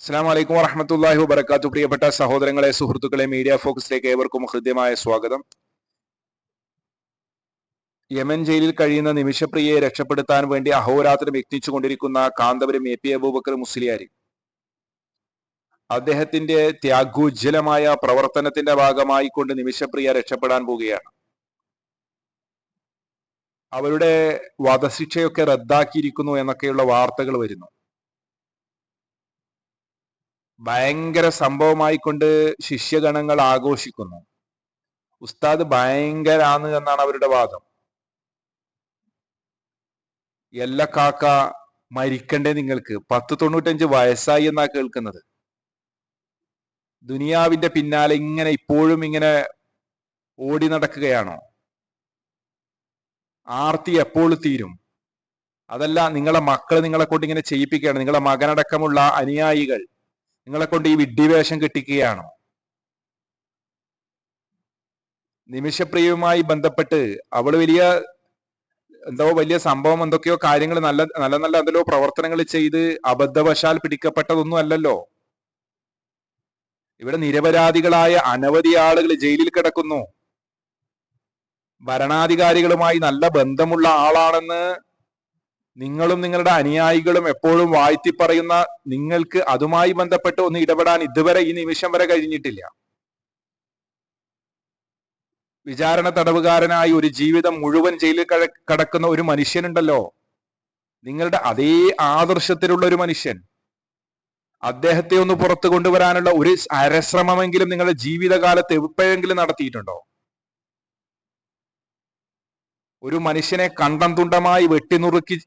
അസ്സാം വലൈക്കും വറഹമത്തല്ലാഹി വബർക്കാത്തു പ്രിയപ്പെട്ട സഹോദരങ്ങളെ സുഹൃത്തുക്കളെ മീഡിയ ഫോക്കസിലേക്ക് ഏവർക്കും ഹൃദ്യമായ സ്വാഗതം. യമൻ ജയിലിൽ കഴിയുന്ന നിമിഷപ്രിയയെ രക്ഷപ്പെടുത്താൻ വേണ്ടി അഹോരാത്രം യത്നിച്ചുകൊണ്ടിരിക്കുന്ന കാന്തപുരം എ പി അബൂബക്കർ മുസ്ലിയാരി. അദ്ദേഹത്തിന്റെ ത്യാഗോജ്ജലമായ പ്രവർത്തനത്തിന്റെ ഭാഗമായി കൊണ്ട് നിമിഷപ്രിയ രക്ഷപ്പെടാൻ പോവുകയാണ്. അവരുടെ വധശിക്ഷയൊക്കെ റദ്ദാക്കിയിരിക്കുന്നു എന്നൊക്കെയുള്ള വാർത്തകൾ വരുന്നു. ഭയങ്കര സംഭവമായിക്കൊണ്ട് ശിഷ്യഗണങ്ങൾ ആഘോഷിക്കുന്നു. ഉസ്താദ് ഭയങ്കരാണ് എന്നാണ് അവരുടെ വാദം. എല്ല കാക്ക മരിക്കണ്ടേ നിങ്ങൾക്ക്? പത്ത് തൊണ്ണൂറ്റഞ്ച് വയസ്സായി എന്നാ കേൾക്കുന്നത്. ദുനിയാവിന്റെ പിന്നാലെ ഇങ്ങനെ ഇപ്പോഴും ഇങ്ങനെ ഓടി നടക്കുകയാണോ? ആർത്തി എപ്പോൾ തീരും? അതല്ല നിങ്ങളെ മക്കൾ നിങ്ങളെ കൊണ്ട് ഇങ്ങനെ ചെയ്യിപ്പിക്കുകയാണ്. നിങ്ങളെ മകനടക്കമുള്ള അനുയായികൾ. നിങ്ങളെ കൊണ്ട് ഈ വിഡ്ഢിവേഷം കിട്ടിക്കുകയാണോ. നിമിഷപ്രിയവുമായി ബന്ധപ്പെട്ട് അവൾ വലിയ എന്തോ വലിയ സംഭവം എന്തൊക്കെയോ കാര്യങ്ങൾ നല്ല നല്ല നല്ല എന്തെല്ലോ പ്രവർത്തനങ്ങൾ ചെയ്ത് അബദ്ധവശാൽ പിടിക്കപ്പെട്ടതൊന്നും അല്ലല്ലോ. ഇവിടെ നിരപരാധികളായ അനവധി ആളുകൾ ജയിലിൽ കിടക്കുന്നു. ഭരണാധികാരികളുമായി നല്ല ബന്ധമുള്ള ആളാണെന്ന് നിങ്ങളും നിങ്ങളുടെ അനുയായികളും എപ്പോഴും വാഴ്ത്തി പറയുന്ന നിങ്ങൾക്ക് അതുമായി ബന്ധപ്പെട്ട് ഒന്ന് ഇടപെടാൻ ഇതുവരെ ഈ നിമിഷം വരെ കഴിഞ്ഞിട്ടില്ല. വിചാരണ തടവുകാരനായി ഒരു ജീവിതം മുഴുവൻ ജയിലിൽ കട- കടക്കുന്ന ഒരു മനുഷ്യനുണ്ടല്ലോ. നിങ്ങളുടെ അതേ ആദർശത്തിലുള്ള ഒരു മനുഷ്യൻ. അദ്ദേഹത്തെ ഒന്ന് പുറത്തു കൊണ്ടുവരാനുള്ള ഒരു അരശ്രമമെങ്കിലും നിങ്ങളുടെ ജീവിതകാലത്ത് എപ്പോഴെങ്കിലും നടത്തിയിട്ടുണ്ടോ? ഒരു മനുഷ്യനെ കണ്ടം തുണ്ടമായി വെട്ടിനുറുക്കി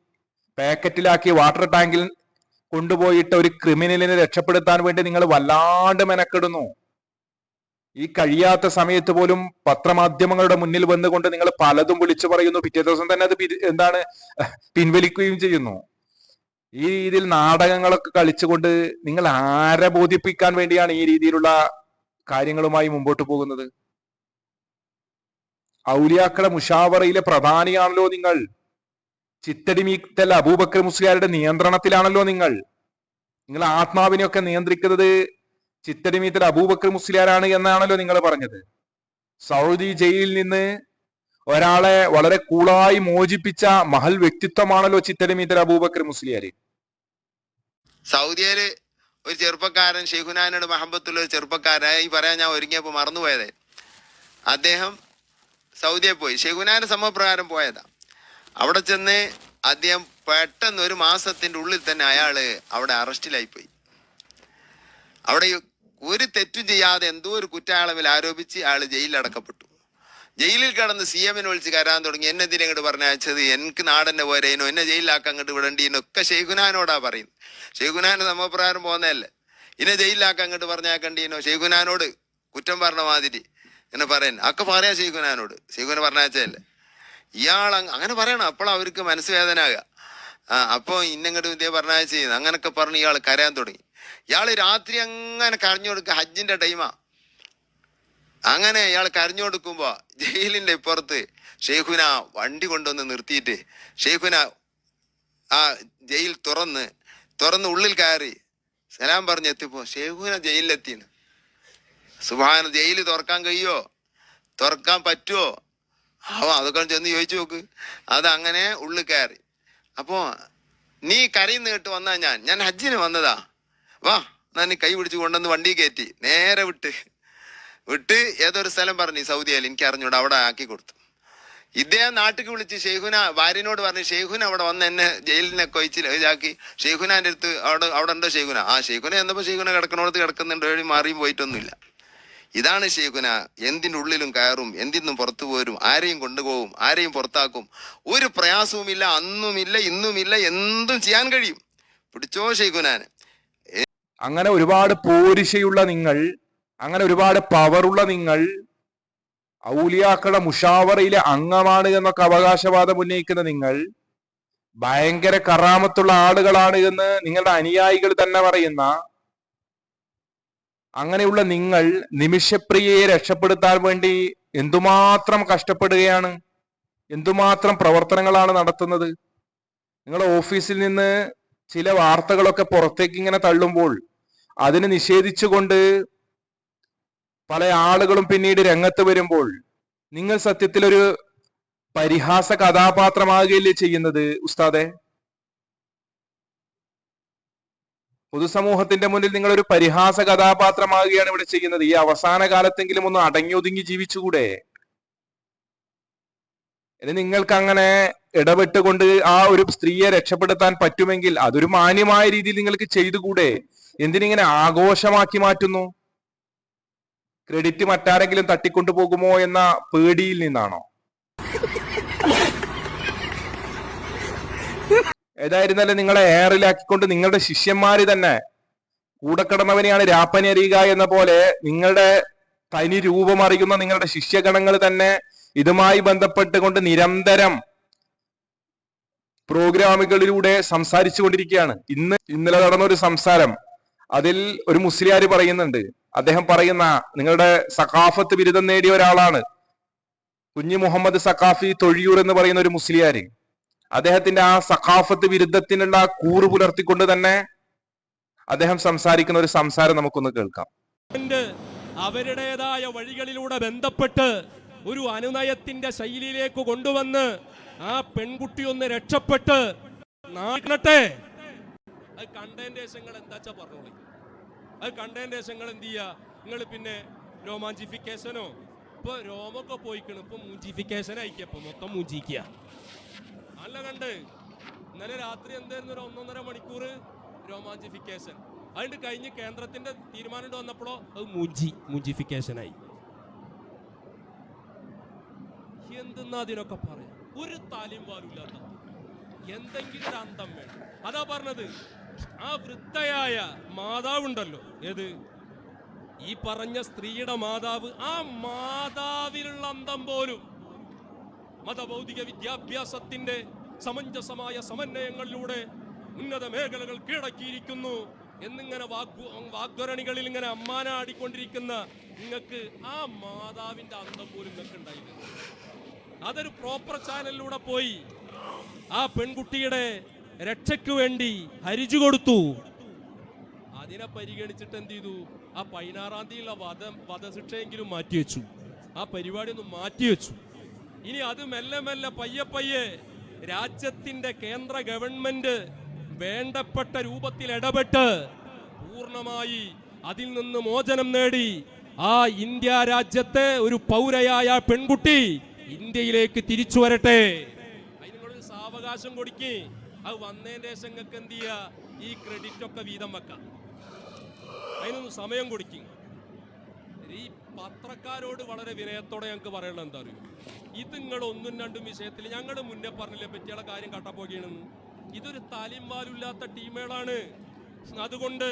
പാക്കറ്റിലാക്കി വാട്ടർ ടാങ്കിൽ കൊണ്ടുപോയിട്ട് ഒരു ക്രിമിനലിനെ രക്ഷപ്പെടുത്താൻ വേണ്ടി നിങ്ങൾ വല്ലാണ്ട് മെനക്കെടുന്നു. ഈ കഴിയാത്ത സമയത്ത് പോലും പത്രമാധ്യമങ്ങളുടെ മുന്നിൽ വന്നുകൊണ്ട് നിങ്ങൾ പലതും വിളിച്ചു പറയുന്നു. പിറ്റേ ദിവസം തന്നെ അത് എന്താണ് പിൻവലിക്കുകയും ചെയ്യുന്നു. ഈ രീതിയിൽ നാടകങ്ങളൊക്കെ കളിച്ചുകൊണ്ട് നിങ്ങൾ ആരെ ബോധിപ്പിക്കാൻ വേണ്ടിയാണ് ഈ രീതിയിലുള്ള കാര്യങ്ങളുമായി മുമ്പോട്ട് പോകുന്നത്? ഔലിയാക്കളെ മുഷാവറയിലെ പ്രധാനിയാണല്ലോ നിങ്ങൾ. ചിത്തടിമീത്തൽ അബൂബക്കർ മുസ്ലിയാരുടെ നിയന്ത്രണത്തിലാണല്ലോ നിങ്ങൾ. നിങ്ങൾ ആത്മാവിനെയൊക്കെ നിയന്ത്രിക്കുന്നത് ചിത്തടിമീത്തൽ അബൂബക്കർ മുസ്ലിയാരാണ് എന്നാണല്ലോ നിങ്ങൾ പറഞ്ഞത്. സൗദി ജയിലിൽ നിന്ന് ഒരാളെ വളരെ കൂളായി മോചിപ്പിച്ച മഹൽ വ്യക്തിത്വമാണല്ലോ ചിത്തടിമീത്തൽ അബൂബക്കർ മുസ്ലിയാര്. സൗദിയിൽ ഒരു ചെറുപ്പക്കാരൻ ഷെയ്ഖുനാനോട് മഹബത്തുള്ള ഒരു ചെറുപ്പക്കാരൻ ഈ പറയാൻ ഞാൻ ഒരുങ്ങിയപ്പോൾ മറന്നുപോയതേ. അദ്ദേഹം സൗദിയെ പോയി. ഷെയ്ഖുനാന്റെ സമപ്രകാരം പോയതാ. അവിടെ ചെന്ന് അദ്ദേഹം പെട്ടെന്ന് ഒരു മാസത്തിന്റെ ഉള്ളിൽ തന്നെ അയാൾ അവിടെ അറസ്റ്റിലായി പോയി അവിടെ ഒരു തെറ്റും ചെയ്യാതെ എന്തോ ഒരു കുറ്റാളവിൽ ആരോപിച്ച് അയാൾ ജയിലിൽ അടക്കപ്പെട്ടു. ജയിലിൽ കടന്ന് സി എമ്മിനെ വിളിച്ച് കരാൻ തുടങ്ങി. എന്നെ എന്തിനെ ഇങ്ങോട്ട് പറഞ്ഞയച്ചത് എനിക്ക് നാടന്റെ പോരേനോ? എന്നെ ജയിലിലാക്കാൻ അങ്ങോട്ട് വിടണ്ടീനൊക്കെ ഷെയ്ഖുനാനോടാ പറയുന്നത്. ഷെയ്ഖുനാന് സമപ്രകാരം പോകുന്നതല്ലേ ഇന്നെ ജയിലിലാക്കാൻ അങ്ങോട്ട് പറഞ്ഞേക്കണ്ടീനോ ഷെയ്ഖുനാനോട് കുറ്റം പറഞ്ഞ മാതിരി എന്ന് പറയാൻ ഒക്കെ പറയാ ഷെയ്ഖുനാനോട് ഷെയ്ഖുന പറഞ്ഞയച്ചതല്ലേ. ഇയാൾ അങ്ങനെ പറയണം. അപ്പോൾ അവർക്ക് മനസ്സ് ആകുക ആ അപ്പൊ ഇന്നങ്ങോട്ട് വിദ്യ പറഞ്ഞാൽ ചെയ്യുന്നത്. അങ്ങനൊക്കെ പറഞ്ഞ് ഇയാൾ കരയാൻ തുടങ്ങി. ഇയാൾ രാത്രി അങ്ങനെ കരഞ്ഞു കൊടുക്കുക ഹജ്ജിന്റെ ടൈമാ. അങ്ങനെ ഇയാൾ കരഞ്ഞു കൊടുക്കുമ്പോ ജയിലിന്റെ ഇപ്പുറത്ത് ഷെയ്ഖുന വണ്ടി കൊണ്ടുവന്ന് നിർത്തിയിട്ട് ഷെയ്ഖുന ആ ജയിൽ തുറന്ന് തുറന്ന് ഉള്ളിൽ കയറി സലാം പറഞ്ഞ് എത്തിപ്പോ ഷെയ്ഖുന ജയിലിലെത്തിയാണ് സുഭാന ജയിൽ തുറക്കാൻ കഴിയോ? തുറക്കാൻ പറ്റുമോ അവ അതൊക്കെ ചെന്ന് ചോദിച്ചു നോക്ക്. അത് അങ്ങനെ ഉള്ളിൽ കയറി. അപ്പോ നീ കരയുന്ന കേട്ട് വന്നാ ഞാൻ. ഞാൻ ഹജ്ജിന് വന്നതാ. വാ എന്നാ നീ കൈ പിടിച്ച് കൊണ്ടുവന്ന് വണ്ടി കയറ്റി. നേരെ വിട്ട്. വിട്ട് ഏതൊരു സ്ഥലം പറഞ്ഞു സൗദി സൗദിയിൽ എനിക്ക് അറിഞ്ഞൂടാ അവിടെ ആക്കി കൊടുത്തു. ഇദ്ദേഹം നാട്ടിക്ക് വിളിച്ച് ഷെയ്ഖുന ഭാര്യനോട് പറഞ്ഞു ഷെയ്ഖുന അവിടെ വന്ന് എന്നെ ജയിലിനെ കൊയിച്ച് ഇതാക്കി. ഷെയ്ഖുനാന്റെ അടുത്ത് അവിടെ അവിടെ ഉണ്ടോ ഷെയ്ഖുന? ആ ഷെയ്ഖുന എന്നപ്പോ ഷെയ്ഖുന കിടക്കണോടത്ത് കിടക്കുന്നുണ്ട് വഴി മാറിയും പോയിട്ടൊന്നുമില്ല. ഇതാണ് ഷെയ്ഖുന എന്തിനുള്ളിലും കയറും എന്തിന്നും പുറത്തു പോരും ആരെയും കൊണ്ടുപോകും ആരെയും പുറത്താക്കും. ഒരു പ്രയാസവുമില്ല അന്നുമില്ല ഇന്നുമില്ല എന്തും ചെയ്യാൻ കഴിയും. പിടിച്ചോ ഷെയ്ഖുനാന് അങ്ങനെ ഒരുപാട് പോരിശയുള്ള നിങ്ങൾ അങ്ങനെ ഒരുപാട് പവറുള്ള നിങ്ങൾ ഔലിയാക്കളുടെ മുഷാവറയിലെ അംഗമാണ് എന്നൊക്കെ അവകാശവാദം ഉന്നയിക്കുന്ന നിങ്ങൾ ഭയങ്കര കറാമത്തുള്ള ആളുകളാണ് എന്ന് നിങ്ങളുടെ അനുയായികൾ തന്നെ പറയുന്ന അങ്ങനെയുള്ള നിങ്ങൾ നിമിഷപ്രിയയെ രക്ഷപ്പെടുത്താൻ വേണ്ടി എന്തുമാത്രം കഷ്ടപ്പെടുകയാണ്? എന്തുമാത്രം പ്രവർത്തനങ്ങളാണ് നടത്തുന്നത്? നിങ്ങളുടെ ഓഫീസിൽ നിന്ന് ചില വാർത്തകളൊക്കെ പുറത്തേക്ക് ഇങ്ങനെ തള്ളുമ്പോൾ അതിന് നിഷേധിച്ചുകൊണ്ട് പല ആളുകളും പിന്നീട് രംഗത്ത് വരുമ്പോൾ നിങ്ങൾ സത്യത്തിൽ ഒരു പരിഹാസ കഥാപാത്രമാകുകയല്ലേ ചെയ്യുന്നത് ഉസ്താദെ? പൊതുസമൂഹത്തിന്റെ മുന്നിൽ നിങ്ങൾ ഒരു പരിഹാസ കഥാപാത്രമാകുകയാണ് ഇവിടെ ചെയ്യുന്നത്. ഈ അവസാന കാലത്തെങ്കിലും ഒന്ന് അടങ്ങി ഒതുങ്ങി ജീവിച്ചുകൂടെ? ഇനി നിങ്ങൾക്ക് അങ്ങനെ ഇടപെട്ടുകൊണ്ട് ആ ഒരു സ്ത്രീയെ രക്ഷപ്പെടുത്താൻ പറ്റുമെങ്കിൽ അതൊരു മാന്യമായ രീതിയിൽ നിങ്ങൾക്ക് ചെയ്തുകൂടെ? എന്തിനിങ്ങനെ ആഘോഷമാക്കി മാറ്റുന്നു? ക്രെഡിറ്റ് മറ്റാരെങ്കിലും തട്ടിക്കൊണ്ടു പോകുമോ എന്ന പേടിയിൽ നിന്നാണോ? ഏതായിരുന്നാലും നിങ്ങളെ ഏറിലാക്കിക്കൊണ്ട് നിങ്ങളുടെ ശിഷ്യന്മാര് തന്നെ കൂടെ കിടന്നവനെയാണ് രാപ്പനി അറിയുക എന്ന പോലെ നിങ്ങളുടെ തനി രൂപം അറിയുന്ന നിങ്ങളുടെ ശിഷ്യഗണങ്ങൾ തന്നെ ഇതുമായി ബന്ധപ്പെട്ടുകൊണ്ട് നിരന്തരം പ്രോഗ്രാമുകളിലൂടെ സംസാരിച്ചു കൊണ്ടിരിക്കുകയാണ്. ഇന്ന് ഇന്നലെ നടന്ന ഒരു സംസാരം. അതിൽ ഒരു മുസ്ലിയാർ പറയുന്നുണ്ട്. അദ്ദേഹം പറയുന്ന നിങ്ങളുടെ സഖാഫത്ത് ബിരുദം നേടിയ ഒരാളാണ്. കുഞ്ഞു മുഹമ്മദ് സഖാഫി തൊഴിയൂർ എന്ന് പറയുന്ന ഒരു മുസ്ലിയാര്. അദ്ദേഹത്തിന്റെ ആ സഖാഫത്ത് വിരുദ്ധത്തിനുള്ള കൂറ് പുലർത്തിക്കൊണ്ട് തന്നെ അദ്ദേഹം സംസാരിക്കുന്ന ഒരു സംസാരം നമുക്കൊന്ന് കേൾക്കാം. അവരുടേതായ വഴികളിലൂടെ ബന്ധപ്പെട്ട് ഒരു അനുനയത്തിന്റെ ശൈലിയിലേക്ക് കൊണ്ടുവന്ന് ആ പെൺകുട്ടി ഒന്ന് രക്ഷപ്പെട്ട് നാട്ടെ അത് എന്താച്ചാ പറഞ്ഞോളി. അത് കണ്ടതിന്റെ ശേഷങ്ങൾ എന്ത് നിങ്ങൾ പിന്നെ രോമാഞ്ചിഫിക്കേഷനോ? ഇപ്പൊ രോമൊക്കെ പോയിക്കണ്. ഇപ്പൊ മൂഞ്ചിഫിക്കേഷൻ ആയിക്കപ്പോ മൊത്തം മൂഞ്ചിക്കുക അല്ല കണ്ട്. ഇന്നലെ രാത്രി എന്തായിരുന്നു? ഒരു ഒന്നൊന്നര മണിക്കൂർ രോമാഞ്ചിഫിക്കേഷൻ. അതിന് കഴിഞ്ഞ് കേന്ദ്രത്തിന്റെ തീരുമാനം വന്നപ്പോഴോ അത് മുജി മുജിഫിക്കേഷനായി. എന്തെന്നാ അതിനൊക്കെ പറയാം? ഒരു താലിം പാലില്ലാത്ത എന്തെങ്കിലും ഒരു അന്തം വേണം. അതാ പറഞ്ഞത്. ആ വൃദ്ധയായ മാതാവുണ്ടല്ലോ. ഏത്? ഈ പറഞ്ഞ സ്ത്രീയുടെ മാതാവ്. ആ മാതാവിലുള്ള അന്തം പോലും. മതഭൗതിക വിദ്യാഭ്യാസത്തിന്റെ സമഞ്ജസമായ സമന്വയങ്ങളിലൂടെ ഉന്നത മേഖലകൾ കീഴടക്കിയിരിക്കുന്നു. എന്നിങ്ങനെ വാഗ്വ വാഗ്വരണികളിൽ ഇങ്ങനെ അമ്മാനാടിക്കൊണ്ടിരിക്കുന്ന നിങ്ങൾക്ക് ആ മാതാവിന്റെ അന്തം പോലും നിങ്ങൾക്ക് ഉണ്ടായിരുന്നു അതൊരു പ്രോപ്പർ ചാനലിലൂടെ പോയി ആ പെൺകുട്ടിയുടെ രക്ഷയ്ക്ക് വേണ്ടി ഹരിച്ചു കൊടുത്തു. അതിനെ പരിഗണിച്ചിട്ട് എന്ത് ചെയ്തു? ആ പതിനാറാം തീയതിയുള്ള വധ വധശിക്ഷയെങ്കിലും മാറ്റിവെച്ചു. ആ പരിപാടി ഒന്ന് മാറ്റിവെച്ചു. ഇനി അത് മെല്ലെ മെല്ലെ പയ്യെ പയ്യെ രാജ്യത്തിന്റെ കേന്ദ്ര ഗവൺമെന്റ് വേണ്ടപ്പെട്ട രൂപത്തിൽ ഇടപെട്ട് പൂർണമായി അതിൽ നിന്ന് മോചനം നേടി. ആ ഇന്ത്യ രാജ്യത്തെ ഒരു പൗരയായ പെൺകുട്ടി ഇന്ത്യയിലേക്ക് തിരിച്ചു വരട്ടെ. അതിനൊരു സാവകാശം കൊടുക്കി. അത് വന്നതിന്റെ ശേഷം എന്ത് ഈ ക്രെഡിറ്റ് ഒക്കെ വീതം വെക്കാം. അതിനൊന്ന് സമയം കൊടുക്കും. ഈ പത്രക്കാരോട് വളരെ വിനയത്തോടെ ഞങ്ങൾക്ക് പറയണം എന്താ അറിയോ ഇത് നിങ്ങൾ ഒന്നും രണ്ടും വിഷയത്തിൽ ഞങ്ങൾ മുന്നേ പറഞ്ഞില്ലേ പറ്റിയുള്ള കാര്യം കട്ടപ്പോകയാണെന്ന് ഇതൊരു താലിമാലില്ലാത്ത ടീമുകളാണ് അതുകൊണ്ട്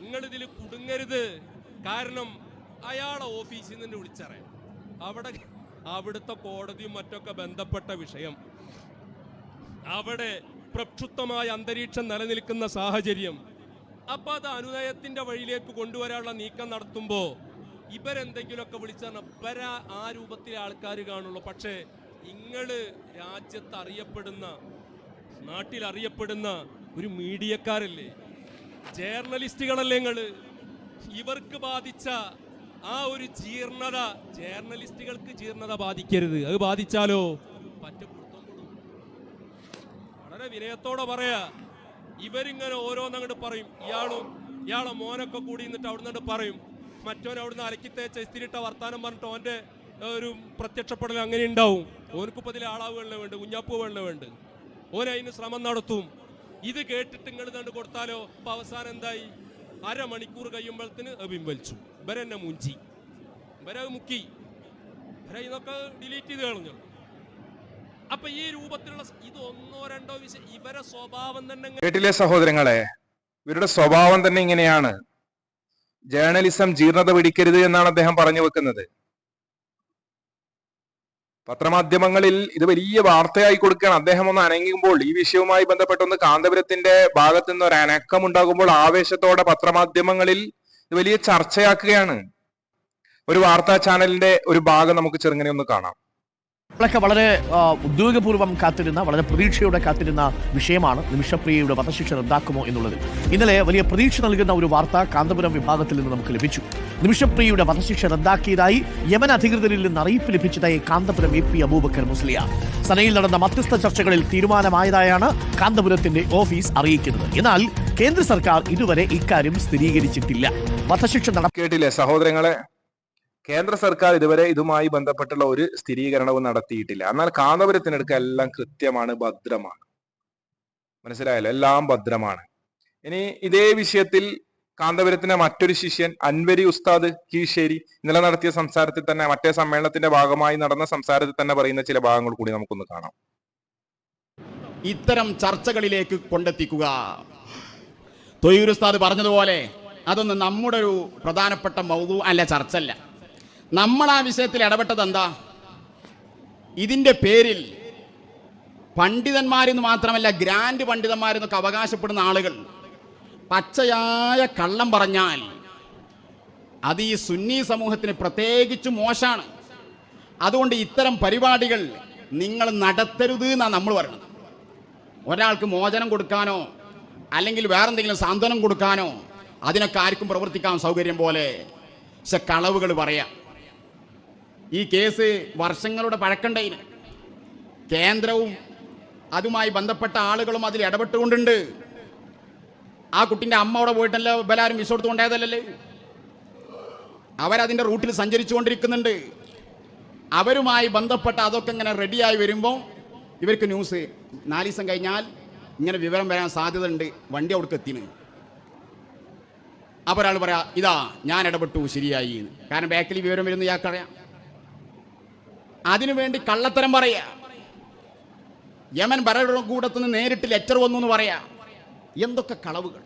നിങ്ങൾ ഇതിൽ കുടുങ്ങരുത്. കാരണം അയാളെ ഓഫീസിൽ നിന്ന് വിളിച്ചറിയാം. അവിടെ അവിടുത്തെ കോടതിയും മറ്റൊക്കെ ബന്ധപ്പെട്ട വിഷയം. അവിടെ പ്രക്ഷുപ്തമായ അന്തരീക്ഷം നിലനിൽക്കുന്ന സാഹചര്യം. അപ്പൊ അത് അനുനയത്തിന്റെ വഴിയിലേക്ക് കൊണ്ടുവരാനുള്ള നീക്കം നടത്തുമ്പോ ഇവരെന്തെങ്കിലുമൊക്കെ വിളിച്ചാൽ ഇവര ആ രൂപത്തിലെ ആൾക്കാർ കാണുള്ളൂ. പക്ഷേ നിങ്ങൾ രാജ്യത്ത് അറിയപ്പെടുന്ന നാട്ടിൽ അറിയപ്പെടുന്ന ഒരു മീഡിയക്കാരല്ലേ? ജേർണലിസ്റ്റുകളല്ലേ നിങ്ങൾ ഇവർക്ക് ബാധിച്ച ആ ഒരു ജീർണത ജേർണലിസ്റ്റുകൾക്ക് ജീർണത ബാധിക്കരുത്. അത് ബാധിച്ചാലോ? വളരെ വിനയത്തോടെ പറയാ. ഇവരിങ്ങനെ ഓരോന്നങ്ങോട്ട് പറയും. ഇയാളും ഇയാളെ മോനൊക്കെ കൂടി നിന്നിട്ട് അവിടുന്ന് പറയും. മറ്റോൻ അലക്കി തേച്ച ഇസ്തിരിട്ട വർത്താനം പറഞ്ഞിട്ട് ഓന്റെ ഒരു പ്രത്യക്ഷപ്പെടൽ അങ്ങനെ ഉണ്ടാവും. ഓനക്കുപ്പതിലെ ആളാവ് ആളാവുകളിലെ വേണ്ട കുഞ്ഞാപ്പ് വേണ്ട ഓൻ അതിന് ശ്രമം നടത്തും. ഇത് കേട്ടിട്ട് നിങ്ങൾ കണ്ട് കൊടുത്താലോ? അപ്പൊ അവസാനം എന്തായി? അരമണിക്കൂർ കഴിയുമ്പോഴത്തിന് പിൻവലിച്ചു. ഇവരെന്നെ മുഞ്ചി. ഇവരെ മുക്കി. ഇവരെ ഇതൊക്കെ ഡിലീറ്റ് ചെയ്ത് കളഞ്ഞു. അപ്പൊ ഈ രൂപത്തിലുള്ള ഇത് ഒന്നോ രണ്ടോ വിഷയം ഇവരെ സ്വഭാവം തന്നെ കേട്ടില്ലേ സഹോദരങ്ങളെ? ഇവരുടെ സ്വഭാവം തന്നെ ഇങ്ങനെയാണ്. ജേർണലിസം ജീർണത പിടിക്കരുത് എന്നാണ് അദ്ദേഹം പറഞ്ഞു വെക്കുന്നത്. പത്രമാധ്യമങ്ങളിൽ ഇത് വലിയ വാർത്തയായി കൊടുക്കുകയാണ്. അദ്ദേഹം ഒന്ന് അനങ്ങുമ്പോൾ ഈ വിഷയവുമായി ബന്ധപ്പെട്ടൊന്ന് കാന്തപുരത്തിന്റെ ഭാഗത്തു നിന്ന് ഒരു അനക്കം ഉണ്ടാകുമ്പോൾ ആവേശത്തോടെ പത്രമാധ്യമങ്ങളിൽ ഇത് വലിയ ചർച്ചയാക്കുകയാണ്. ഒരു വാർത്താ ചാനലിന്റെ ഒരു ഭാഗം നമുക്ക് ചെറുങ്ങനെ ഒന്ന് കാണാം. വളരെ ആ, ഉദ്യോഗപൂർവം കാത്തിരുന്ന വളരെ പ്രതീക്ഷയോടെ കാത്തിരുന്ന വിഷയമാണ് നിമിഷപ്രിയയുടെ വധശിക്ഷ റദ്ദാക്കുമോ എന്നുള്ളത്. ഇന്നലെ വലിയ പ്രതീക്ഷ നൽകുന്ന ഒരു വാർത്ത കാന്തപുരം വിഭാഗത്തിൽ നിന്ന് നമുക്ക് ലഭിച്ചു. നിമിഷപ്രിയയുടെ വധശിക്ഷ റദ്ദാക്കിയതായി യമൻ അധികൃതരിൽ നിന്ന് അറിയിപ്പ് ലഭിച്ചതായി കാന്തപുരം എ പി അബൂബക്കർ മുസ്ലിയ സനയിൽ നടന്ന മധ്യസ്ഥ ചർച്ചകളിൽ തീരുമാനമായതായാണ് കാന്തപുരത്തിന്റെ ഓഫീസ് അറിയിക്കുന്നത്. എന്നാൽ കേന്ദ്ര സർക്കാർ ഇതുവരെ ഇക്കാര്യം സ്ഥിരീകരിച്ചിട്ടില്ല. വധശിക്ഷ നട സഹോദരങ്ങളെ? കേന്ദ്ര സർക്കാർ ഇതുവരെ ഇതുമായി ബന്ധപ്പെട്ടുള്ള ഒരു സ്ഥിരീകരണവും നടത്തിയിട്ടില്ല. എന്നാൽ കാന്തപുരത്തിനടുക്ക എല്ലാം കൃത്യമാണ് ഭദ്രമാണ്. മനസ്സിലായല്ലോ? എല്ലാം ഭദ്രമാണ്. ഇനി ഇതേ വിഷയത്തിൽ കാന്തപുരത്തിന്റെ മറ്റൊരു ശിഷ്യൻ അൻവരി ഉസ്താദ് കീഴ്ശേരി ഇന്നലെ നടത്തിയ സംസാരത്തിൽ തന്നെ മറ്റേ സമ്മേളനത്തിന്റെ ഭാഗമായി നടന്ന സംസാരത്തിൽ തന്നെ പറയുന്ന ചില ഭാഗങ്ങൾ കൂടി നമുക്കൊന്ന് കാണാം. ഇത്തരം ചർച്ചകളിലേക്ക് കൊണ്ടെത്തിക്കുക. തൊയ്യൂർ ഉസ്താദ് പറഞ്ഞതുപോലെ അതൊന്നും നമ്മുടെ ഒരു പ്രധാനപ്പെട്ട മൗതു അല്ല ചർച്ചല്ല നമ്മൾ ആ വിഷയത്തിൽ ഇടപെട്ടത് എന്താ? ഇതിന്റെ പേരിൽ പണ്ഡിതന്മാരെന്ന് മാത്രമല്ല ഗ്രാൻഡ് പണ്ഡിതന്മാരെന്നൊക്കെ അവകാശപ്പെടുന്ന ആളുകൾ പച്ചയായ കള്ളം പറഞ്ഞാൽ അത് ഈ സുന്നി സമൂഹത്തിന് പ്രത്യേകിച്ച് മോശമാണ്. അതുകൊണ്ട് ഇത്തരം പരിപാടികൾ നിങ്ങൾ നടത്തരുത് എന്നാണ് നമ്മൾ പറയുന്നത്. ഒരാൾക്ക് മോചനം കൊടുക്കാനോ അല്ലെങ്കിൽ വേറെന്തെങ്കിലും സാന്ത്വനം കൊടുക്കാനോ അതിനൊക്കെ ആർക്കും പ്രവർത്തിക്കാൻ സൗകര്യം പോലെ പക്ഷെ കളവുകൾ പറയാം. ഈ കേസ് വർഷങ്ങളുടെ പഴക്കണ്ടയിൽ കേന്ദ്രവും അതുമായി ബന്ധപ്പെട്ട ആളുകളും അതിൽ ഇടപെട്ടുകൊണ്ടുണ്ട്. ആ കുട്ടിന്റെ അമ്മ അവിടെ പോയിട്ടല്ല ബലാരും വിശ്വ കൊടുത്തുകൊണ്ടേതല്ലേ അവരതിന്റെ റൂട്ടിൽ സഞ്ചരിച്ചു കൊണ്ടിരിക്കുന്നുണ്ട് അവരുമായി ബന്ധപ്പെട്ട അതൊക്കെ ഇങ്ങനെ റെഡിയായി വരുമ്പോൾ ഇവർക്ക് ന്യൂസ് നാല് ദിവസം കഴിഞ്ഞാൽ ഇങ്ങനെ വിവരം വരാൻ സാധ്യത ഉണ്ട് വണ്ടി അവിടേക്ക് എത്തിന് അപ്പോൾ ഒരാൾ പറയാം ഇതാ ഞാൻ ഇടപെട്ടു ശരിയായി. കാരണം ബാക്കിൽ വിവരം വരുന്ന ഇയാൾക്കറിയാം. അതിനുവേണ്ടി കള്ളത്തരം പറയാ. യമൻ ഭരണകൂടത്തിന് നേരിട്ട് ലെറ്റർ വന്നു എന്ന് പറയാ. എന്തൊക്കെ കളവുകൾ?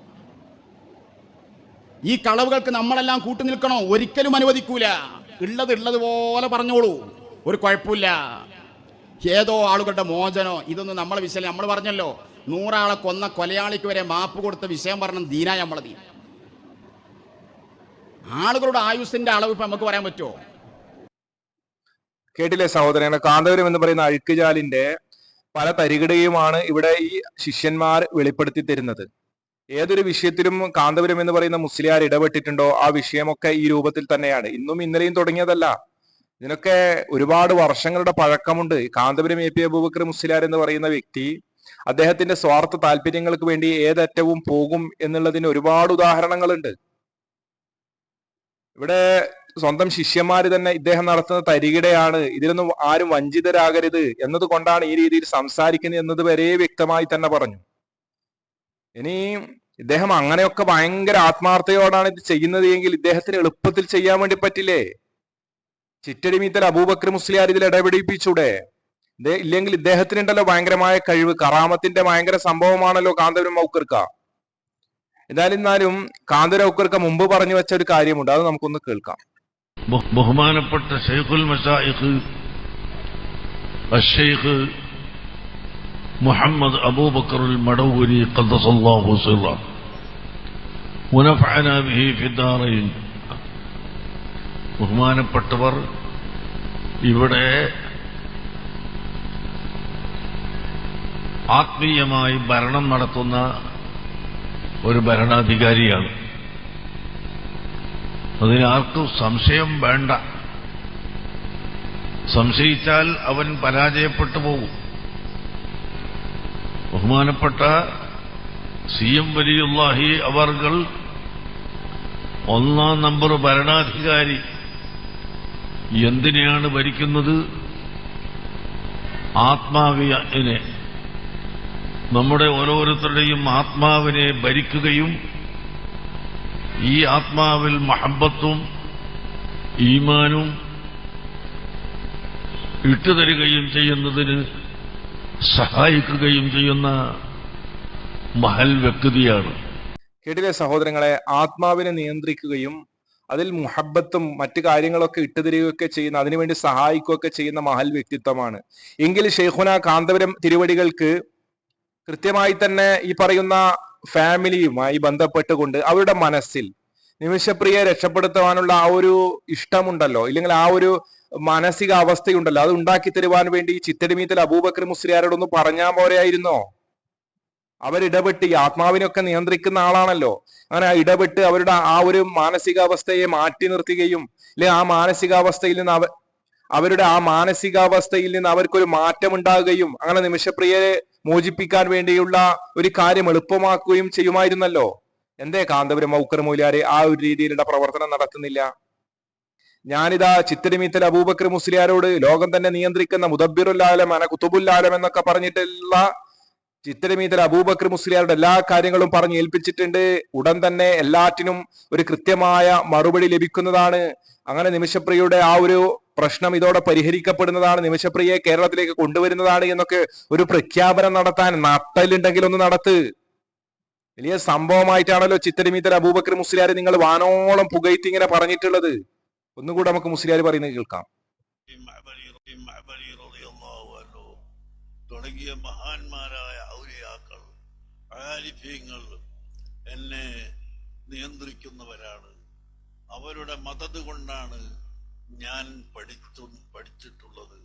ഈ കളവുകൾക്ക് നമ്മളെല്ലാം കൂട്ടു നിൽക്കണോ? ഒരിക്കലും അനുവദിക്കൂല. ഉള്ളത് ഉള്ളത് പോലെ പറഞ്ഞോളൂ. ഒരു കുഴപ്പമില്ല. ഏതോ ആളുകളുടെ മോചനോ ഇതൊന്നും നമ്മളെ വിഷയം നമ്മൾ പറഞ്ഞല്ലോ നൂറാളെ കൊന്ന കൊലയാളിക്ക് വരെ മാപ്പ് കൊടുത്ത വിഷയം പറഞ്ഞ ദീന ആളുകളുടെ ആയുസിന്റെ അളവ് ഇപ്പൊ നമുക്ക് പറയാൻ പറ്റുമോ കേട്ടില്ലേ സഹോദരങ്ങളെ കാന്തപുരം എന്ന് പറയുന്ന അഴുക്കുചാലിന്റെ പല തരികിടയുമാണ് ഇവിടെ ഈ ശിഷ്യന്മാർ വെളിപ്പെടുത്തി തരുന്നത്. ഏതൊരു വിഷയത്തിലും കാന്തപുരം എന്ന് പറയുന്ന മുസ്ലിയാർ ഇടപെട്ടിട്ടുണ്ടോ? ആ വിഷയമൊക്കെ ഈ രൂപത്തിൽ തന്നെയാണ്. ഇന്നും ഇന്നലെയും തുടങ്ങിയതല്ല. ഇതിനൊക്കെ ഒരുപാട് വർഷങ്ങളുടെ പഴക്കമുണ്ട്. കാന്തപുരം എ പി അബൂബക്കർ മുസ്ലിയാർ എന്ന് പറയുന്ന വ്യക്തി അദ്ദേഹത്തിന്റെ സ്വാർത്ഥ താല്പര്യങ്ങൾക്ക് വേണ്ടി ഏതറ്റവും പോകും എന്നുള്ളതിന് ഒരുപാട് ഉദാഹരണങ്ങളുണ്ട്. ഇവിടെ സ്വന്തം ശിഷ്യന്മാര് തന്നെ ഇദ്ദേഹം നടത്തുന്ന തരികിടയാണ്. ഇതിലൊന്നും ആരും വഞ്ചിതരാകരുത് എന്നതുകൊണ്ടാണ് ഈ രീതിയിൽ സംസാരിക്കുന്നത് എന്നത് വരെ വ്യക്തമായി തന്നെ പറഞ്ഞു. ഇനി ഇദ്ദേഹം അങ്ങനെയൊക്കെ ഭയങ്കര ആത്മാർത്ഥയോടാണ് ഇത് ചെയ്യുന്നത് എങ്കിൽ ഇദ്ദേഹത്തിന് എളുപ്പത്തിൽ ചെയ്യാൻ വേണ്ടി പറ്റില്ലേ? ചിറ്റടിമീത്തൽ അബൂബക്കർ മുസ്ലിയാർ ഇതിൽ ഇടപെടിപ്പിച്ചൂടെ? ഇല്ലെങ്കിൽ ഇദ്ദേഹത്തിനുണ്ടല്ലോ ഭയങ്കരമായ കഴിവ്. കറാമത്തിന്റെ ഭയങ്കര സംഭവമാണല്ലോ കാന്തപുരം മൗക്കർക്ക എന്നാലും എന്നാലും കാന്തപുരം മൗക്കർക്ക മുമ്പ് പറഞ്ഞു വെച്ച ഒരു കാര്യമുണ്ട്. അത് നമുക്കൊന്ന് കേൾക്കാം. بهمان بطة شيخ المشايخ الشيخ محمد أبو بكر المروري قدس الله صلاه ونفعنا به في الدارين بهمان بطة بر يبدأ آتمي يماي برنام مرتونا ഒരു ഭരണാധികാരിയാണ്. അതിനാർക്കും സംശയം വേണ്ട. സംശയിച്ചാൽ അവൻ പരാജയപ്പെട്ടു പോകും. ബഹുമാനപ്പെട്ട സി എം വലിയുല്ലാഹി അവർകൾ ഒന്നാം നമ്പർ ഭരണാധികാരി എന്തിനെയാണ് ഭരിക്കുന്നത്? ആത്മാവിനെ നമ്മുടെ ഓരോരുത്തരുടെയും ആത്മാവിനെ ഭരിക്കുകയും ഈ ആത്മാവിൽ മഹബത്തും ഈമാനും ഇട്ടുതരികയും ചെയ്യുന്നതിന് സഹായിക്കുകയും ചെയ്യുന്ന മഹൽ വ്യക്തിയാണ്. കേട്ടില്ലേ സഹോദരങ്ങളെ ആത്മാവിനെ നിയന്ത്രിക്കുകയും അതിൽ മുഹബത്തും മറ്റു കാര്യങ്ങളൊക്കെ ഇട്ടുതരികയൊക്കെ ചെയ്യുന്ന അതിനുവേണ്ടി സഹായിക്കുകയൊക്കെ ചെയ്യുന്ന മഹൽ വ്യക്തിത്വമാണ്. എങ്കിൽ ഷെയ്ഖുന കാന്തപുരം തിരുവടികൾക്ക് കൃത്യമായി തന്നെ ഈ പറയുന്ന ഫാമിലിയുമായി ബന്ധപ്പെട്ടുകൊണ്ട് അവരുടെ മനസ്സിൽ നിമിഷപ്രിയെ രക്ഷപ്പെടുത്തുവാനുള്ള ആ ഒരു ഇഷ്ടമുണ്ടല്ലോ? ഇല്ലെങ്കിൽ ആ ഒരു മാനസിക അവസ്ഥയുണ്ടല്ലോ അത് ഉണ്ടാക്കി തരുവാൻ വേണ്ടി ചിത്തടിമീത്തൽ അബൂബക്കർ മുസ്ലിയാരോടൊന്ന് പറഞ്ഞാൽ പോരെയായിരുന്നോ അവരിടപെട്ട് ഈ ആത്മാവിനൊക്കെ നിയന്ത്രിക്കുന്ന ആളാണല്ലോ. അങ്ങനെ ഇടപെട്ട് അവരുടെ ആ ഒരു മാനസികാവസ്ഥയെ മാറ്റി നിർത്തുകയും അല്ലെ ആ മാനസികാവസ്ഥയിൽ നിന്ന് അവ അവരുടെ ആ മാനസികാവസ്ഥയിൽ നിന്ന് അവർക്കൊരു മാറ്റം ഉണ്ടാകുകയും അങ്ങനെ നിമിഷപ്രിയരെ മോചിപ്പിക്കാൻ വേണ്ടിയുള്ള ഒരു കാര്യം എളുപ്പമാക്കുകയും ചെയ്യുമായിരുന്നല്ലോ. എന്തേ കാന്തപുരം മൗക്കർ മൂലാരെ ആ ഒരു രീതിയിലുള്ള പ്രവർത്തനം നടത്തുന്നില്ല? ഞാനിതാ ചിത്തിരിമീത്തൽ അബൂബക്കർ മുസ്ലിയാരോട് ലോകം തന്നെ നിയന്ത്രിക്കുന്ന മുദബിറുല്ലാലം അന കുത്തുബുല്ലാലം എന്നൊക്കെ പറഞ്ഞിട്ടുള്ള ചിത്തരമീതൽ അബൂബക്കർ മുസ്ലിയാരുടെ എല്ലാ കാര്യങ്ങളും പറഞ്ഞ് ഏൽപ്പിച്ചിട്ടുണ്ട്. ഉടൻ തന്നെ എല്ലാറ്റിനും ഒരു കൃത്യമായ മറുപടി ലഭിക്കുന്നതാണ്. അങ്ങനെ നിമിഷപ്രിയയുടെ ആ ഒരു പ്രശ്നം ഇതോടെ പരിഹരിക്കപ്പെടുന്നതാണ് നിമിഷപ്രിയയെ കേരളത്തിലേക്ക് കൊണ്ടുവരുന്നതാണ് എന്നൊക്കെ ഒരു പ്രഖ്യാപനം നടത്താൻ നട്ടലുണ്ടെങ്കിൽ ഒന്ന് നടത്ത്. വലിയ സംഭവമായിട്ടാണല്ലോ ചിത്തരമീത്തൽ അബൂബക്കർ മുസ്ലിയാർ നിങ്ങൾ വാനോളം പുകയത്തി ഇങ്ങനെ പറഞ്ഞിട്ടുള്ളത്. ഒന്നുകൂടെ നമുക്ക് മുസ്ലിയാർ പറയുന്നത് കേൾക്കാം. തുടങ്ങിയ മഹാന്മാരായ ഔലിയാക്കൾ എന്നെ നിയന്ത്രിക്കുന്നവരാണ്. അവരുടെ മതത് കൊണ്ടാണ് ഞാൻ പഠിത്തു പഠിച്ചിട്ടുള്ളത്.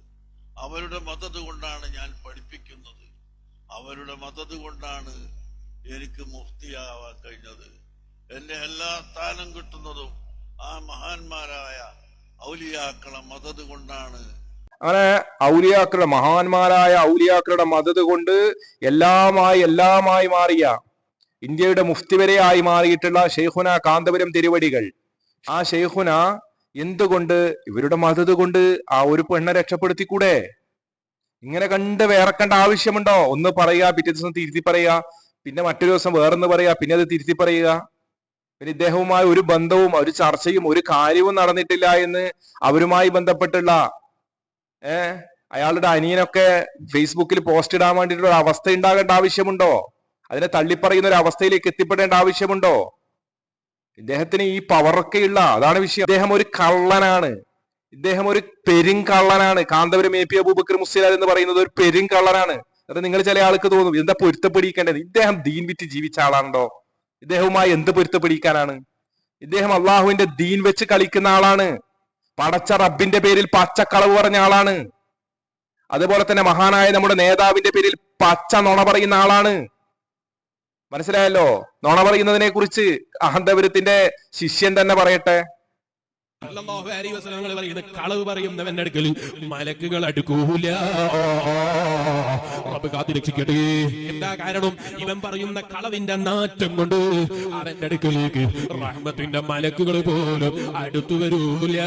അവരുടെ മതത് കൊണ്ടാണ് ഞാൻ പഠിപ്പിക്കുന്നത്. അവരുടെ മതത് കൊണ്ടാണ് എനിക്ക് മുക്തിയാവാൻ കഴിഞ്ഞത്. എന്റെ എല്ലാ സ്ഥാനം കിട്ടുന്നതും ആ മഹാന്മാരായ ഔലിയാക്കളെ മതത് കൊണ്ടാണ്. അങ്ങനെ ഔലിയാക്കളുടെ മഹാന്മാരായ ഔലിയാക്കളുടെ മതത് കൊണ്ട് എല്ലാമായി എല്ലാമായി മാറിയ ഇന്ത്യയുടെ മുഫ്തി വരെയായി മാറിയിട്ടുള്ള ഷെയ്ഖുന കാന്തപുരം തിരുവടികൾ. ആ ഷെയ്ഖുന എന്തുകൊണ്ട്? ഇവരുടെ മതത് കൊണ്ട് ആ ഒരു പെണ്ണെ രക്ഷപ്പെടുത്തിക്കൂടെ? ഇങ്ങനെ കണ്ട് വേറക്കണ്ട ആവശ്യമുണ്ടോ? ഒന്ന് പറയുക പിറ്റേ ദിവസം തിരുത്തി പറയുക പിന്നെ മറ്റൊരു ദിവസം വേറൊന്ന് പറയുക പിന്നെ അത് തിരുത്തി പറയുക. പിന്നെ ഇദ്ദേഹവുമായി ഒരു ബന്ധവും ഒരു ചർച്ചയും ഒരു കാര്യവും നടന്നിട്ടില്ല എന്ന് അവരുമായി ബന്ധപ്പെട്ടുള്ള ഏർ അയാളുടെ അനിയനൊക്കെ ഫേസ്ബുക്കിൽ പോസ്റ്റ് ഇടാൻ വേണ്ടിയിട്ടുള്ള അവസ്ഥ ഉണ്ടാകേണ്ട ആവശ്യമുണ്ടോ? അതിനെ തള്ളിപ്പറയുന്ന ഒരു അവസ്ഥയിലേക്ക് എത്തിപ്പെടേണ്ട ആവശ്യമുണ്ടോ? ഇദ്ദേഹത്തിന് ഈ പവറൊക്കെ ഉള്ള അതാണ് വിഷയം. ഇദ്ദേഹം ഒരു കള്ളനാണ്. ഇദ്ദേഹം ഒരു പെരുങ്കള്ളനാണ് കാന്തപുരം എ പി അബൂബക്കർ മുസ്ലിയാർ എന്ന് പറയുന്നത് ഒരു പെരുങ്കള്ളനാണ് അത് നിങ്ങൾ ചില ആൾക്ക് തോന്നും എന്താ പൊരുത്തപ്പെടിക്കേണ്ടത് ഇദ്ദേഹം ദീൻ വിറ്റ് ജീവിച്ച ആളാണോ ഇദ്ദേഹവുമായി എന്ത് പൊരുത്തപ്പെടിക്കാനാണ് ഇദ്ദേഹം അള്ളാഹുവിന്റെ ദീൻ വെച്ച് കളിക്കുന്ന ആളാണ്. പടച്ച റബ്ബിന്റെ പേരിൽ പച്ചക്കളവ് പറഞ്ഞ ആളാണ്. അതുപോലെ തന്നെ മഹാനായ നമ്മുടെ നേതാവിന്റെ പേരിൽ പച്ച നുണ പറയുന്ന ആളാണ്. മനസ്സിലായല്ലോ? നോണ പറയുന്നതിനെ കുറിച്ച് അഹന്തപുരത്തിന്റെ ശിഷ്യൻ തന്നെ പറയട്ടെ. പറയുന്ന കളവ് പറയുന്നവന്റെ അടുക്കൽ മലക്കുകൾ അടുക്കൂല. റബ്ബ് കാത്തു രക്ഷിക്കട്ടെ. എന്താ കാരണം? ഇവൻ പറയുന്ന കളവിന്റെ നാറ്റം കൊണ്ട് അവന്റെ അടുക്കലേക്ക് റഹ്മത്തിന്റെ മലക്കുകൾ പോലും അടുത്തു വരൂല.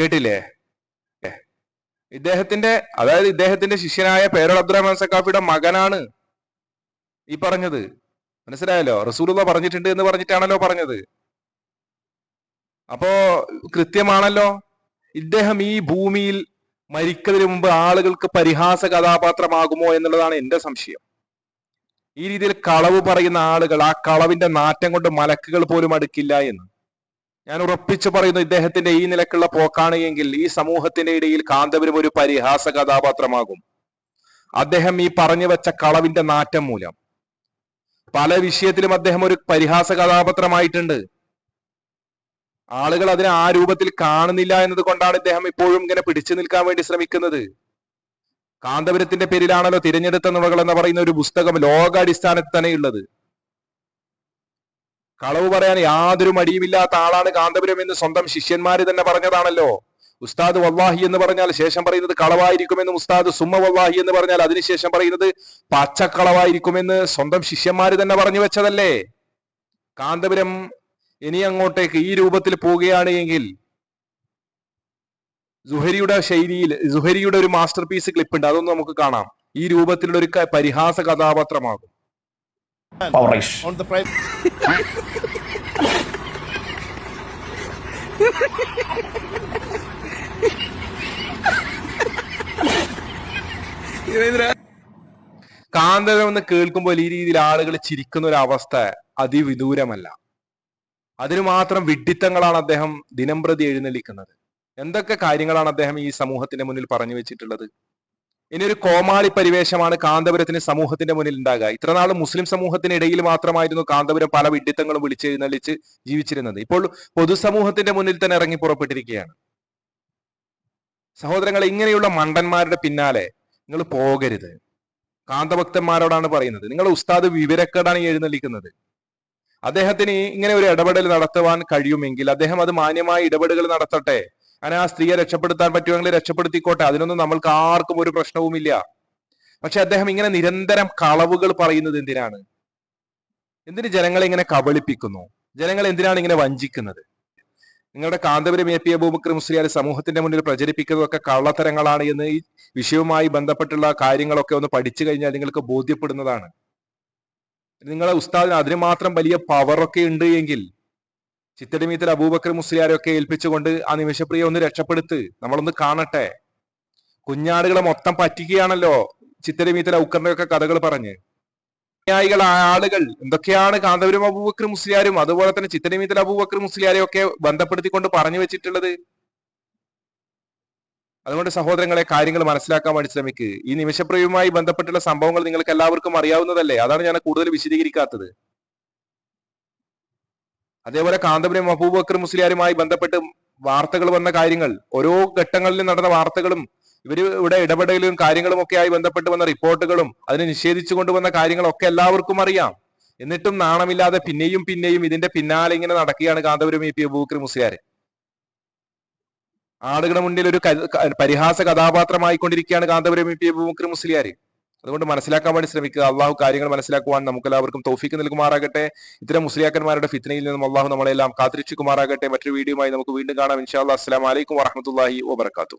കേട്ടില്ലേ. ഇദ്ദേഹത്തിന്റെ അതായത് ഇദ്ദേഹത്തിന്റെ ശിഷ്യനായ പേരോൾ അബ്ദുറഹ്മാൻ സക്കാഫിയുടെ മകനാണ് ഈ പറഞ്ഞത്. മനസ്സിലായല്ലോ? റസൂലുള്ള പറഞ്ഞിട്ടുണ്ട് എന്ന് പറഞ്ഞിട്ടാണല്ലോ പറഞ്ഞത്. അപ്പോ കൃത്യമാണല്ലോ? ഇദ്ദേഹം ഈ ഭൂമിയിൽ മരിക്കുന്നതിന് മുമ്പ് ആളുകൾക്ക് പരിഹാസ കഥാപാത്രമാകുമോ എന്നുള്ളതാണ് എന്റെ സംശയം. ഈ രീതിയിൽ കളവ് പറയുന്ന ആളുകൾ ആ കളവിന്റെ നാറ്റം കൊണ്ട് മലക്കുകൾ പോലും അടുക്കില്ല എന്ന്. ഞാൻ ഉറപ്പിച്ചു പറയുന്നു ഇദ്ദേഹത്തിന്റെ ഈ നിലക്കുള്ള പോക്കാണ് എങ്കിൽ ഈ സമൂഹത്തിന്റെ ഇടയിൽ കാന്തപുരം ഒരു പരിഹാസ കഥാപാത്രമാകും. അദ്ദേഹം ഈ പറഞ്ഞു വെച്ച കളവിന്റെ നാറ്റം മൂലം. പല വിഷയത്തിലും അദ്ദേഹം ഒരു പരിഹാസ കഥാപാത്രമായിട്ടുണ്ട്. ആളുകൾ അതിനെ ആ രൂപത്തിൽ കാണുന്നില്ല എന്നത് കൊണ്ടാണ് ഇദ്ദേഹം ഇപ്പോഴും ഇങ്ങനെ പിടിച്ചു നിൽക്കാൻ വേണ്ടി ശ്രമിക്കുന്നത്. കാന്തപുരത്തിന്റെ പേരിലാണല്ലോ തിരഞ്ഞെടുത്ത നുണകൾ എന്ന് പറയുന്ന ഒരു പുസ്തകം ലോകാടിസ്ഥാനത്തിൽ തന്നെയുള്ളത്. കളവ് പറയാൻ യാതൊരു മടിയുമില്ലാത്ത ആളാണ് കാന്തപുരം എന്ന് സ്വന്തം ശിഷ്യന്മാര് തന്നെ പറഞ്ഞതാണല്ലോ. ഉസ്താദ് വല്ലാഹി എന്ന് പറഞ്ഞാൽ ശേഷം പറയുന്നത് കളവായിരിക്കുമെന്നും ഉസ്താദ് സുമ്മ വല്ലാഹി എന്ന് പറഞ്ഞാൽ അതിനുശേഷം പറയുന്നത് പച്ചക്കളവായിരിക്കുമെന്ന് സ്വന്തം ശിഷ്യന്മാര് തന്നെ പറഞ്ഞു വെച്ചതല്ലേ. കാന്തപുരം ഇനി അങ്ങോട്ടേക്ക് ഈ രൂപത്തിൽ പോവുകയാണ് എങ്കിൽ സുഹരിയുടെ ശൈലിയിൽ സുഹരിയുടെ ഒരു മാസ്റ്റർ പീസ് ക്ലിപ്പ് ഉണ്ട് അതൊന്നും നമുക്ക് കാണാം. ഈ രൂപത്തിലുള്ള ഒരു പരിഹാസ കഥാപാത്രമാകും. കാന്തകം എന്ന് കേൾക്കുമ്പോൾ ഈ രീതിയിൽ ആളുകൾ ചിരിക്കുന്ന ഒരു അവസ്ഥ അതിവിദൂരമല്ല. അതിനു മാത്രം വിഡ്ഢിത്തങ്ങളാണ് അദ്ദേഹം ദിനംപ്രതി എഴുന്നള്ളിക്കുന്നത്. എന്തൊക്കെ കാര്യങ്ങളാണ് അദ്ദേഹം ഈ സമൂഹത്തിന്റെ മുന്നിൽ പറഞ്ഞു വെച്ചിട്ടുള്ളത്? ഇനി ഒരു കോമാളി പരിവേഷമാണ് കാന്തപുരത്തിന് സമൂഹത്തിന്റെ മുന്നിൽ ഉണ്ടാകുക. ഇത്രനാൾ മുസ്ലിം സമൂഹത്തിനിടയിൽ മാത്രമായിരുന്നു കാന്തപുരം പല വിഡിത്തങ്ങളും വിളിച്ചെഴുന്നള്ളിച്ച് ജീവിച്ചിരുന്നത്. ഇപ്പോൾ പൊതുസമൂഹത്തിന്റെ മുന്നിൽ തന്നെ ഇറങ്ങി പുറപ്പെട്ടിരിക്കുകയാണ്. സഹോദരങ്ങൾ ഇങ്ങനെയുള്ള മണ്ടന്മാരുടെ പിന്നാലെ നിങ്ങൾ പോകരുത്. കാന്തഭക്തന്മാരോടാണ് പറയുന്നത്. നിങ്ങൾ ഉസ്താദ് വിവരക്കേടാണ് എഴുന്നള്ളിക്കുന്നത്. അദ്ദേഹത്തിന് ഇങ്ങനെ ഒരു ഇടപെടൽ നടത്തുവാൻ കഴിയുമെങ്കിൽ അദ്ദേഹം അത് മാന്യമായ ഇടപെടലുകൾ നടത്തട്ടെ. അങ്ങനെ ആ സ്ത്രീയെ രക്ഷപ്പെടുത്താൻ പറ്റുമെങ്കിൽ രക്ഷപ്പെടുത്തിക്കോട്ടെ. അതിനൊന്നും നമ്മൾക്ക് ആർക്കും ഒരു പ്രശ്നവുമില്ല. പക്ഷെ അദ്ദേഹം ഇങ്ങനെ നിരന്തരം കളവുകൾ പറയുന്നത് എന്തിനാണ്? എന്തിന് ജനങ്ങളെ ഇങ്ങനെ കബളിപ്പിക്കുന്നു? ജനങ്ങൾ എന്തിനാണ് ഇങ്ങനെ വഞ്ചിക്കുന്നത്? നിങ്ങളുടെ കാന്തപുരം എ പി അബൂബക്കർ മുസ്ലിയാർ സമൂഹത്തിന്റെ മുന്നിൽ പ്രചരിപ്പിക്കുന്നതൊക്കെ കള്ളത്തരങ്ങളാണ് എന്ന് ഈ വിഷയവുമായി ബന്ധപ്പെട്ടുള്ള കാര്യങ്ങളൊക്കെ ഒന്ന് പഠിച്ചു കഴിഞ്ഞാൽ നിങ്ങൾക്ക് ബോധ്യപ്പെടുന്നതാണ്. നിങ്ങളെ ഉസ്താദിന് അതിന് മാത്രം വലിയ പവറൊക്കെ ഉണ്ട് എങ്കിൽ ചിത്തടിമീത്തിൽ അബൂബക്കർ മുസ്ലിയാരെയൊക്കെ ഏൽപ്പിച്ചുകൊണ്ട് ആ നിമിഷപ്രിയ ഒന്ന് രക്ഷപ്പെടുത്ത്. നമ്മളൊന്ന് കാണട്ടെ. കുഞ്ഞാടുകളെ മൊത്തം പറ്റിക്കുകയാണല്ലോ ചിത്തടിമീത്തിൽ ഔക്കറിന്റെ ഒക്കെ കഥകൾ പറഞ്ഞ്. അനുയായികളായ ആളുകൾ. എന്തൊക്കെയാണ് കാന്തപുരം അബൂബക്കർ മുസ്ലിയാരും അതുപോലെ തന്നെ ചിത്തടിമീത്തിൽ അബൂബക്കർ മുസ്ലിയാരെയും ഒക്കെ ബന്ധപ്പെടുത്തിക്കൊണ്ട് പറഞ്ഞു വെച്ചിട്ടുള്ളത്? അതുകൊണ്ട് സഹോദരങ്ങളെ കാര്യങ്ങൾ മനസ്സിലാക്കാൻ വേണ്ടി ശ്രമിക്കുക ഈ നിമിഷപ്രിയവുമായി ബന്ധപ്പെട്ടുള്ള സംഭവങ്ങൾ നിങ്ങൾക്ക് എല്ലാവർക്കും അറിയാവുന്നതല്ലേ? അതാണ് ഞാൻ കൂടുതൽ വിശദീകരിക്കാത്തത്. അതേപോലെ കാന്തപുരം അബൂബക്കർ മുസ്ലിയാരുമായി ബന്ധപ്പെട്ട് വാർത്തകൾ വന്ന കാര്യങ്ങൾ ഓരോ ഘട്ടങ്ങളിലും നടന്ന വാർത്തകളും ഇവർ ഇവിടെ ഇടപെടലും കാര്യങ്ങളും ഒക്കെ ആയി ബന്ധപ്പെട്ട് വന്ന റിപ്പോർട്ടുകളും അതിനെ നിഷേധിച്ചു കൊണ്ടുവന്ന കാര്യങ്ങളൊക്കെ എല്ലാവർക്കും അറിയാം. എന്നിട്ടും നാണമില്ലാതെ പിന്നെയും പിന്നെയും ഇതിന്റെ പിന്നാലെ ഇങ്ങനെ നടക്കുകയാണ് കാന്തപുരം ഇ പി അബൂബക്കർ മുസ്ലിയാർ ആളുകളുടെ മുന്നിൽ ഒരു പരിഹാസ കഥാപാത്രമായിക്കൊണ്ടിരിക്കുകയാണ് കാന്തപുരം ഇ പി അബൂബക്കർ മുസ്ലിയാർ അതുകൊണ്ട് മനസ്സിലാക്കാൻ വേണ്ടി ശ്രമിക്കുക. അള്ളാഹു കാര്യങ്ങൾ മനസ്സിലാക്കുവാൻ നമുക്ക് എല്ലാവർക്കും തോഫിക്ക് നൽകുമാറാകട്ടെ. ഇത്തരം മുസ്ലിയാക്കന്മാരുടെ ഫിത്നയിൽ നിന്നും അള്ളാഹു നമ്മളെല്ലാം കാത്തിരിച്ചുകുമാറാകട്ടെ മറ്റൊരു വീഡിയോയുമായി നമുക്ക് വീണ്ടും കാണാം. ഇൻഷാ അല്ലാ അസ്സലാമു അലൈക്കും വറഹ്മത്തുള്ളാഹി വബറകാതുഹു.